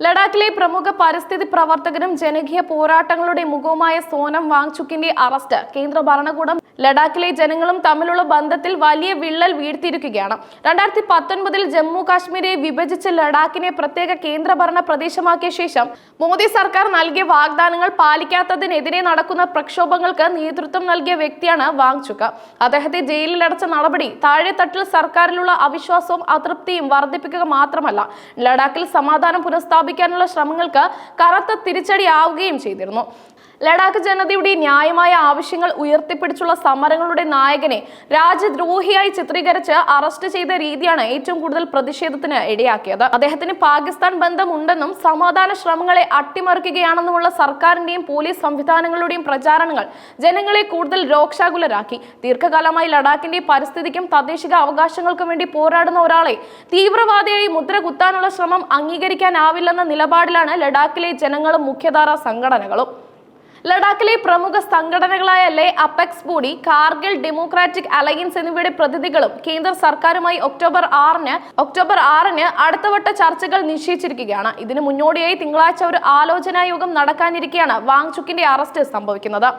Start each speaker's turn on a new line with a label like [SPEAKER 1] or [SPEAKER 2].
[SPEAKER 1] ലഡാക്കിലെ പ്രമുഖ പരിസ്ഥിതി പ്രവർത്തകനും ജനകീയ പോരാട്ടങ്ങളുടെ മുഖവുമായ സോനം വാങ്ചുക്കിന്റെ അറസ്റ്റ് കേന്ദ്ര ഭരണകൂടം ലഡാക്കിലെ ജനങ്ങളും തമ്മിലുള്ള ബന്ധത്തിൽ വലിയ വിള്ളൽ വീഴ്ത്തിയിരിക്കുകയാണ്. രണ്ടായിരത്തി പത്തൊൻപതിൽ ജമ്മു കാശ്മീരെ വിഭജിച്ച് ലഡാക്കിനെ പ്രത്യേക കേന്ദ്രഭരണ പ്രദേശമാക്കിയ ശേഷം മോദി സർക്കാർ നൽകിയ വാഗ്ദാനങ്ങൾ പാലിക്കാത്തതിനെതിരെ നടക്കുന്ന പ്രക്ഷോഭങ്ങൾക്ക് നേതൃത്വം നൽകിയ വ്യക്തിയാണ് വാങ്ചുക്ക് അദ്ദേഹത്തെ ജയിലിലടച്ച നടപടി താഴെത്തട്ടിൽ സർക്കാരിലുള്ള അവിശ്വാസവും അതൃപ്തിയും വർദ്ധിപ്പിക്കുക മാത്രമല്ല ലഡാക്കിൽ സമാധാനം പുനഃസ്ഥാപിക്കാനുള്ള ശ്രമങ്ങൾക്ക് കറുത്ത തിരിച്ചടിയാവുകയും ചെയ്തിരുന്നു. ലഡാക്ക് ജനതയുടെ ന്യായമായ ആവശ്യങ്ങൾ ഉയർത്തിപ്പിടിച്ചുള്ള സമരങ്ങളുടെ നായകനെ രാജ്യദ്രോഹിയായി ചിത്രീകരിച്ച് അറസ്റ്റ് ചെയ്ത രീതിയാണ് ഏറ്റവും കൂടുതൽ പ്രതിഷേധത്തിന് ഇടയാക്കിയത്. അദ്ദേഹത്തിന് പാകിസ്ഥാൻ ബന്ധമുണ്ടെന്നും സമാധാന ശ്രമങ്ങളെ അട്ടിമറിക്കുകയാണെന്നുമുള്ള സർക്കാരിന്റെയും പോലീസ് സംവിധാനങ്ങളുടെയും പ്രചാരണങ്ങൾ ജനങ്ങളെ കൂടുതൽ രോക്ഷാകുലരാക്കി. ദീർഘകാലമായി ലഡാക്കിന്റെ പരിസ്ഥിതിക്കും തദ്ദേശിക അവകാശങ്ങൾക്കും വേണ്ടി പോരാടുന്ന ഒരാളെ തീവ്രവാദിയായി മുദ്ര കുത്താനുള്ള ശ്രമം അംഗീകരിക്കാനാവില്ലെന്ന നിലപാടിലാണ് ലഡാക്കിലെ ജനങ്ങളും മുഖ്യധാരാ സംഘടനകളും. ലഡാക്കിലെ പ്രമുഖ സംഘടനകളായ Leh apex body Kargil democratic alliance എന്നിവയുടെ പ്രതിനിധികളും കേന്ദ്ര സർക്കാരുമായി ഒക്ടോബർ ആറിന് ഒക്ടോബർ ആറിന് അടുത്തവട്ട ചർച്ചകൾ നിശ്ചയിച്ചിരിക്കുകയാണ്. ഇതിനു മുന്നോടിയായി തിങ്കളാഴ്ച ഒരു ആലോചനാ യോഗം നടക്കാനിരിക്കെയാണ് വാങ്ചുക്കിന്റെ അറസ്റ്റ് സംഭവിക്കുന്നത്.